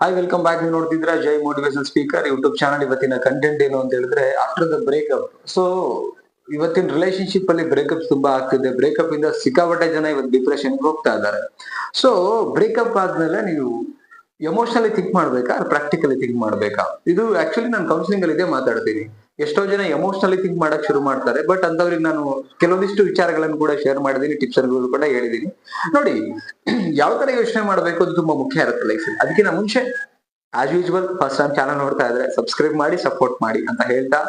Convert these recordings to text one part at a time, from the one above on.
Hi welcome back ನೀವು ನೋಡ್ತಿದ್ರೆ Jai motivation speaker YouTube channel ಇವತ್ತಿನ ಕಂಟೆಂಟ್ ಏನು ಅಂತ ಹೇಳಿದ್ರೆ ಆಫ್ಟರ್ ದ ಬ್ರೇಕಪ್ ಸೊ ಇವತ್ತಿನ ರಿಲೇಶನ್ಶಿಪ್ ಅಲ್ಲಿ ಬ್ರೇಕಪ್ ತುಂಬಾ ಆಗ್ತಿದೆ. ಬ್ರೇಕಪ್ ಇಂದ ಸಿಕ್ಕಾಪಟ್ಟೆ ಜನ ಇವತ್ತು ಡಿಪ್ರೆಷನ್ ಹೋಗ್ತಾ ಇದ್ದಾರೆ. ಸೊ ಬ್ರೇಕಪ್ ಆದ್ಮೇಲೆ ನೀವು ಎಮೋಷನಲಿ ಥಿಂಕ್ ಮಾಡ್ಬೇಕಾ ಪ್ರಾಕ್ಟಿಕಲಿ ಥಿಂಕ್ ಮಾಡ್ಬೇಕಾ? ಇದು ಆಕ್ಚುಲಿ ನಾನು ಕೌನ್ಸಿಲಿಂಗ್ ಅಲ್ಲಿ ಇದೇ ಮಾತಾಡ್ತೀನಿ. ಎಷ್ಟೋ ಜನ ಎಮೋಷನಲಿ ಥಿಂಕ್ ಮಾಡಕ್ ಶುರು ಮಾಡ್ತಾರೆ ಬಟ್ ಅಂತವ್ರಿಗೆ ನಾನು ಕೆಲವೊಂದಿಷ್ಟು ವಿಚಾರಗಳನ್ನು ಕೂಡ ಶೇರ್ ಮಾಡಿದೀನಿ ಟಿಪ್ಸ್ ಕೂಡ ಹೇಳಿದೀನಿ ನೋಡಿ, ಯಾವ ತರ ಯೋಚನೆ ಮಾಡಬೇಕು ಅದು ತುಂಬಾ ಮುಖ್ಯ ಇರುತ್ತೆ ಲೈಫ್ ಅದಕ್ಕಿಂತ ಮುಂಚೆ as usual first time channel ನೋಡ್ತಾ ಇದ್ರೆ ಸಬ್ಸ್ಕ್ರೈಬ್ ಮಾಡಿ ಸಪೋರ್ಟ್ ಮಾಡಿ ಅಂತ ಹೇಳ್ತಾ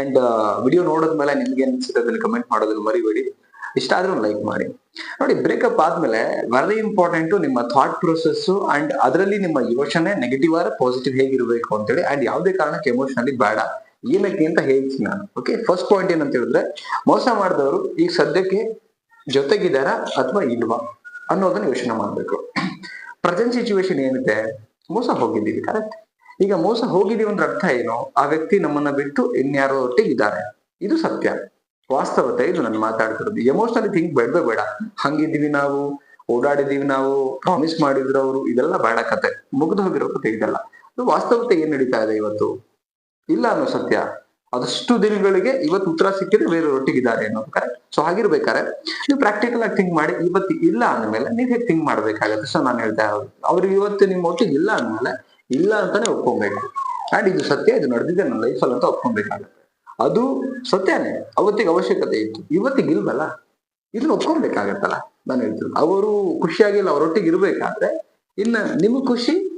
ಅಂಡ್ ವಿಡಿಯೋ ನೋಡಿದ್ಮೇಲೆ ನಿಮ್ಗೆ ಅನ್ಸುತ್ತೆ ಅದನ್ನ ಕಮೆಂಟ್ ಮಾಡೋದನ್ನ ಮರಿಬೇಡಿ. ಇಷ್ಟ ಆದ್ರೂ ಲೈಕ್ ಮಾಡಿ. ನೋಡಿ ಬ್ರೇಕಪ್ ಆದ್ಮೇಲೆ ವೆರಿ ಇಂಪಾರ್ಟೆಂಟ್ ನಿಮ್ಮ ಥಾಟ್ ಪ್ರೊಸೆಸ್ ಅಂಡ್ ಅದರಲ್ಲಿ ನಿಮ್ಮ ಯೋಚನೆ ನೆಗೆಟಿವ್ ಆರ ಪಾಸಿಟಿವ್ ಹೇಗಿರಬೇಕು ಅಂತೇಳಿ ಅಂಡ್ ಯಾವುದೇ ಕಾರಣಕ್ಕೆ ಎಮೋಷನಲಿ ಬೇಡ. ಏನಕ್ಕೆ ಅಂತ ಹೇಳ್ತೀನಿ ನಾನು. ಓಕೆ ಫಸ್ಟ್ ಪಾಯಿಂಟ್ ಏನಂತ ಹೇಳಿದ್ರೆ, ಮೋಸ ಮಾಡಿದವರು ಈಗ ಸದ್ಯಕ್ಕೆ ಜೊತೆಗಿದಾರ ಅಥವಾ ಇಲ್ವಾ ಅನ್ನೋದನ್ನ ಯೋಚನೆ ಮಾಡ್ಬೇಕು. ಪ್ರೆಸೆಂಟ್ ಸಿಚುವೇಶನ್ ಏನಿದೆ? ಮೋಸ ಹೋಗಿದ್ದೀವಿ ಕರೆಕ್ಟ್ ಈಗ ಮೋಸ ಹೋಗಿದೀವಿ ಅಂದ್ರೆ ಅರ್ಥ ಏನು? ಆ ವ್ಯಕ್ತಿ ನಮ್ಮನ್ನ ಬಿಟ್ಟು ಇನ್ಯಾರೋ ಒಟ್ಟಿಗೆ ಇದ್ದಾರೆ. ಇದು ಸತ್ಯ. ವಾಸ್ತವತೆ, ಇದು ನಾನು ಮಾತಾಡ್ತಿರೋದು. ಎಮೋಷನಲಿ ಥಿಂಕ್ ಬೇಡವೇ ಬೇಡ ಹಂಗಿದ್ದೀವಿ ನಾವು ಓಡಾಡಿದೀವಿ ನಾವು ಪ್ರಾಮಿಸ್ ಮಾಡಿದ್ರು ಅವರು, ಇದೆಲ್ಲ ಬೇಡ ಕತೆ. ಮುಗಿದು ಹೋಗಿರೋ ಕತೆ ಇದೆಲ್ಲ. ಇದು ವಾಸ್ತವತೆ ಏನ್ ನಡೀತಾ ಇದೆ ಇವತ್ತು? ಇಲ್ಲ ಅನ್ನೋ ಸತ್ಯ. ಅದಷ್ಟು ದಿನಗಳಿಗೆ ಇವತ್ತು ಉತ್ತರ ಸಿಕ್ಕಿದ್ರೆ ಬೇರೆ ಒಟ್ಟಿಗಿದ್ದಾರೆ ಅನ್ನೋದು ಕರೆಕ್ಟ್ ಸೊ ಹಾಗಿರ್ಬೇಕಾರೆ ನೀವು ಪ್ರಾಕ್ಟಿಕಲ್ ಆಗಿ ಥಿಂಕ್ ಮಾಡಿ, ಇವತ್ತು ಇಲ್ಲ ಅಂದಮೇಲೆ ನೀವು ಹೇಗೆ ಥಿಂಕ್ ಮಾಡ್ಬೇಕಾಗತ್ತೆ? ಸೊ ನಾನು ಹೇಳ್ತಾ ಇರೋದು ಅವ್ರಿಗೆ ಇವತ್ತು ನಿಮ್ಮ ಒಟ್ಟಿಗೆ ಇಲ್ಲ ಅಂದಮೇಲೆ ಇಲ್ಲ ಅಂತಾನೆ ಒಪ್ಕೊಬೇಕು. ಅಂಡ್ ಇದು ಸತ್ಯ, ಇದು ನಡೆದಿದೆ ನನ್ನ ಲೈಫಲ್ಲಿ ಅಂತ ಒಪ್ಕೊಬೇಕಾಗತ್ತೆ. ಅದು ಸತ್ಯನೇ. ಅವತ್ತಿಗೆ ಅವಶ್ಯಕತೆ ಇತ್ತು. ಇವತ್ತಿಗೆ ಇಲ್ವಲ್ಲ? ಇದನ್ನ ಒಪ್ಕೊಬೇಕಾಗತ್ತಲ್ಲ ನಾನು ಹೇಳ್ತೀನಿ ಅವರು ಖುಷಿಯಾಗಿಲ್ಲ ಅವರೊಟ್ಟಿಗೆ ಇರ್ಬೇಕಾದ್ರೆ ಇನ್ನ ನಿಮ್ಮ ಖುಷಿ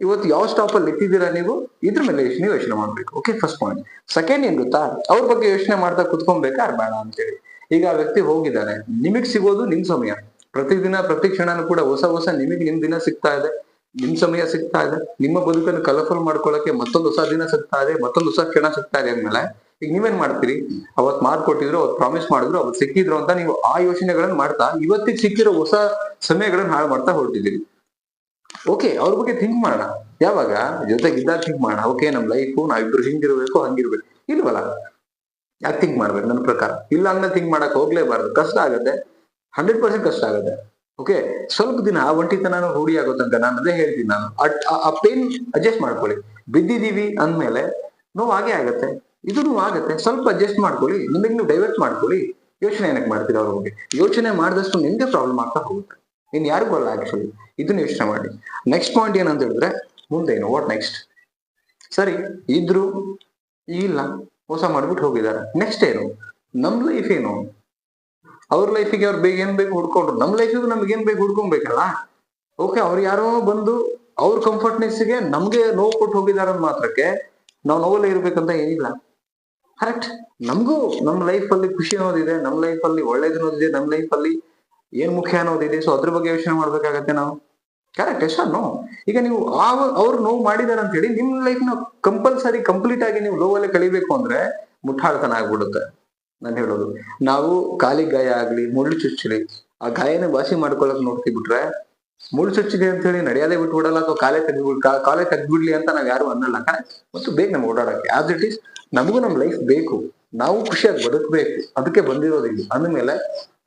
ಇವತ್ತು ಯಾವ ಸ್ಟಾಪ್ ಅಲ್ಲಿ ಇಟ್ಟಿದ್ದೀರಾ ನೀವು? ಇದ್ರ ಮೇಲೆ ಯೋಚನೆ ಯೋಚನೆ ಮಾಡ್ಬೇಕು. ಓಕೆ ಫಸ್ಟ್ ಪಾಯಿಂಟ್ ಸೆಕೆಂಡ್ ಏನ್ ಗೊತ್ತಾ? ಅವ್ರ ಬಗ್ಗೆ ಯೋಚನೆ ಮಾಡ್ತಾ ಕುತ್ಕೊಬೇಕಾ ಬೇಡ ಅಂತೇಳಿ. ಈಗ ಆ ವ್ಯಕ್ತಿ ಹೋಗಿದ್ದಾನೆ. ನಿಮಗ್ ಸಿಗೋದು ನಿಮ್ ಸಮಯ. ಪ್ರತಿದಿನ, ಪ್ರತಿ ಕ್ಷಣನೂ ಕೂಡ ಹೊಸ ಹೊಸ ನಿಮಗ್ ನಿಮ್ ದಿನ ಸಿಗ್ತಾ ಇದೆ. ನಿಮ್ ಸಮಯ ಸಿಗ್ತಾ ಇದೆ. ನಿಮ್ಮ ಬದುಕನ್ನು ಕಲರ್ಫುಲ್ ಮಾಡ್ಕೊಳ್ಳಕ್ಕೆ ಮತ್ತೊಂದು ಹೊಸ ದಿನ ಸಿಗ್ತಾ ಇದೆ. ಮತ್ತೊಂದು ಹೊಸ ಕ್ಷಣ ಸಿಗ್ತಾ ಇದೆ ಅಂದ್ಮೇಲೆ, ಈಗ ನೀವೇನ್ ಮಾಡ್ತೀರಿ? ಅವತ್ ಕೊಟ್ಟಿದ್ರು ಅವತ್ ಪ್ರಾಮಿಸ್ ಮಾಡಿದ್ರು, ಅವತ್ ಸಿಕ್ಕಿದ್ರು ಅಂತ ನೀವು ಆ ಯೋಚನೆಗಳನ್ನ ಮಾಡ್ತಾ, ಇವತ್ತಿಗೆ ಸಿಕ್ಕಿರೋ ಹೊಸ ಸಮಯಗಳನ್ನ ಹಾಳು ಮಾಡ್ತಾ ಹೊರಟಿದ್ದೀರಿ. ಓಕೆ ಅವ್ರ ಬಗ್ಗೆ ಥಿಂಕ್ ಮಾಡೋಣ. ಯಾವಾಗ? ಜೊತೆಗಿದ್ದಾಗ ಥಿಂಕ್ ಮಾಡೋಣ. ಓಕೆ ನಮ್ ಲೈಫು ನಾವಿಬ್ರು ಹಿಂಗಿರ್ಬೇಕು ಹಂಗಿರ್ಬೇಕು ಇಲ್ವಲ್ಲ? ಯಾಕೆ ಥಿಂಕ್ ಮಾಡ್ಬೇಕು ನನ್ನ ಪ್ರಕಾರ? ಇಲ್ಲ ಅಂದ್ರೆ ಥಿಂಕ್ ಮಾಡಕ್ ಹೋಗ್ಲೇಬಾರ್ದು. ಕಷ್ಟ ಆಗುತ್ತೆ. ಹಂಡ್ರೆಡ್ ಪರ್ಸೆಂಟ್ ಕಷ್ಟ ಆಗುತ್ತೆ. ಓಕೆ ಸ್ವಲ್ಪ ದಿನ ಆ ಒಂಟಿತನ ರೂಢಿ ಆಗೋ ತನಕ ನಾನು ಅದೇ ಹೇಳ್ತೀನಿ ನಾನು. ಆ- ಪೇನ್ ಅಡ್ಜಸ್ಟ್ ಮಾಡ್ಕೊಳ್ಳಿ. ಬಿದ್ದಿದೀವಿ ಅಂದ್ಮೇಲೆ ನೋವು ಹಾಗೆ ಆಗತ್ತೆ. ಇದು ಆಗತ್ತೆ. ಸ್ವಲ್ಪ ಅಡ್ಜಸ್ಟ್ ಮಾಡ್ಕೊಳ್ಳಿ. ನಿಮಗೆ ನೀವು ಡೈವರ್ಟ್ ಮಾಡ್ಕೊಳ್ಳಿ. ಯೋಚನೆ ಏನಕ್ಕೆ ಮಾಡ್ತೀರಾ ಅವ್ರ ಬಗ್ಗೆ? ಯೋಚನೆ ಮಾಡಿದಷ್ಟು ನಿಮ್ಗೆ ಪ್ರಾಬ್ಲಮ್ ಆಗ್ತಾ ಹೋಗುತ್ತೆ. ಇನ್ ಯಾರಿಗೂ ಅಲ್ಲ ಆಕ್ಚುಲಿ ಇದನ್ನ ಯೋಚನೆ ಮಾಡಿ. ನೆಕ್ಸ್ಟ್ ಪಾಯಿಂಟ್ ಏನಂತ ಹೇಳಿದ್ರೆ, ಮುಂದೆ ಏನು? ವಾಟ್ ನೆಕ್ಸ್ಟ್ ಸರಿ, ಇದ್ರು, ಇಲ್ಲ, ಮೋಸ ಮಾಡ್ಬಿಟ್ಟು ಹೋಗಿದ್ದಾರೆ. ನೆಕ್ಸ್ಟ್ ಏನು? ನಮ್ ಲೈಫ್ ಏನು? ಅವ್ರ ಲೈಫಿಗೆ ಅವ್ರು ಬೇಗ ಏನ್ ಬೇಕು ಹುಡ್ಕೊಂಡ್ರು. ನಮ್ ಲೈಫಿಗೂ ನಮ್ಗೆ ಏನ್ ಬೇಕು ಹುಡ್ಕೊಬೇಕಲ್ಲ? ಓಕೆ ಅವ್ರು ಯಾರೋ ಬಂದು ಅವ್ರ ಕಂಫರ್ಟ್ನೆಸ್ಗೆ ನಮ್ಗೆ ನೋವು ಕೊಟ್ಟು ಹೋಗಿದಾರ ಮಾತ್ರಕ್ಕೆ ನಾವು ನೋವಲ್ಲೇ ಇರ್ಬೇಕಂತ ಏನಿಲ್ಲ. ಕರೆಕ್ಟ್ ನಮಗೂ ನಮ್ಮ ಲೈಫ್ ಅಲ್ಲಿ ಖುಷಿ ಅನ್ನೋದಿದೆ ನಮ್ಮ ಲೈಫ್ ಅಲ್ಲಿ ಒಳ್ಳೇದು ಅನ್ನೋದಿದೆ ನಮ್ಮ ಲೈಫ್ ಅಲ್ಲಿ ಏನ್ ಮುಖ್ಯ ಅನ್ನೋದಿದೆ ಸೊ ಅದ್ರ ಬಗ್ಗೆ ಯೋಚನೆ ಮಾಡ್ಬೇಕಾಗತ್ತೆ ನಾವು. ಕರೆಕ್ಟ್ ಎಷ್ಟ ನೋ ಈಗ ನೀವು ಆ ಅವ್ರು ನೋವು ಮಾಡಿದಾರೆ ಅಂತ ಹೇಳಿ ನಿಮ್ ಲೈಫ್ನ ಕಂಪಲ್ಸರಿ ಕಂಪ್ಲೀಟ್ ಆಗಿ ನೀವು ಲೋವಲ್ಲೇ ಕಳಿಬೇಕು ಅಂದ್ರೆ ಮುಟ್ಟಾಳ್ತನ ಆಗ್ಬಿಡುತ್ತೆ. ನಾನು ಹೇಳೋದು. ನಾವು ಕಾಲಿ ಗಾಯ ಆಗ್ಲಿ, ಮುಳ್ಳು ಚುಚ್ಚಲಿ, ಆ ಗಾಯನ ವಾಸಿ ಮಾಡ್ಕೊಳಕ್ ನೋಡ್ತಿ ಬಿಟ್ರೆ ಮುಳ್ಳು ಚುಚ್ಚಿದೆ ಅಂತ ಹೇಳಿ ನಡೆಯೋದೇ ಬಿಟ್ಬಿಡಲ್ಲ ಅಥವಾ ಕಾಲೇ ತೆಗ್ದ್ಬಿಡ್ ಕಾಲೇ ತೆಗ್ದ್ಬಿಡ್ಲಿ ಅಂತ ನಾವ್ ಯಾರು ಅನ್ನಲ್ಲ. ಮತ್ತು ಬೇಗ ನಮ್ಗೆ ಓಡಾಡಕ್ಕೆ ಆಸ್ ಇಟ್ ಈಸ್ ನಮಗೂ ನಮ್ ಲೈಫ್ ಬೇಕು. ನಾವು ಖುಷಿಯಾಗಿ ಬದುಕಬೇಕು. ಅದಕ್ಕೆ ಬಂದಿರೋದು ಇಲ್ಲಿ. ಅಂದ್ಮೇಲೆ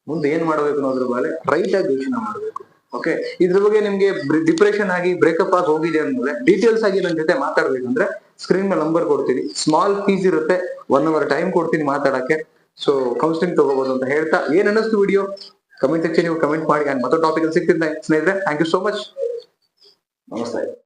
ಮುಂದೆ ಏನ್ ಮಾಡ್ಬೇಕು ಅನ್ನೋದ್ರ ಮೇಲೆ ರೈಟ್ ಆಗಿ ಯೋಚನೆ ಮಾಡ್ಬೇಕು. ಓಕೆ ಇದ್ರ ಬಗ್ಗೆ ನಿಮ್ಗೆ ಡಿಪ್ರೆಷನ್ ಆಗಿ ಬ್ರೇಕಪ್ ಆಗಿ ಹೋಗಿದೆ ಅಂದ್ಮೇಲೆ ಡೀಟೇಲ್ಸ್ ಆಗಿ ನನ್ನ ಜೊತೆ ಮಾತಾಡ್ಬೇಕಂದ್ರೆ ಸ್ಕ್ರೀನ್ನ ನಂಬರ್ ಕೊಡ್ತೀನಿ. ಸ್ಮಾಲ್ ಫೀಸ್ ಇರುತ್ತೆ. ಒನ್ ಅವರ್ ಟೈಮ್ ಕೊಡ್ತೀನಿ ಮಾತಾಡಕ್ಕೆ. ಸೊ ಕೌನ್ಸಿಲಿಂಗ್ ತಗೋಬಹುದು ಅಂತ ಹೇಳ್ತಾ. ಏನ್ ಅನ್ನಿಸ್ತು ವಿಡಿಯೋ ಕಮೆಂಟ್ ಸೆಕ್ಷನ್ ನೀವು ಕಮೆಂಟ್ ಮಾಡಿ. ಮತ್ತೊಂದು ಟಾಪಿಕ್ ಸಿಗ್ತಿದ್ದೆ ಸ್ನೇಹಿತರೆ. ಥ್ಯಾಂಕ್ ಯು ಸೋ ಮಚ್ ನಮಸ್ತೆ.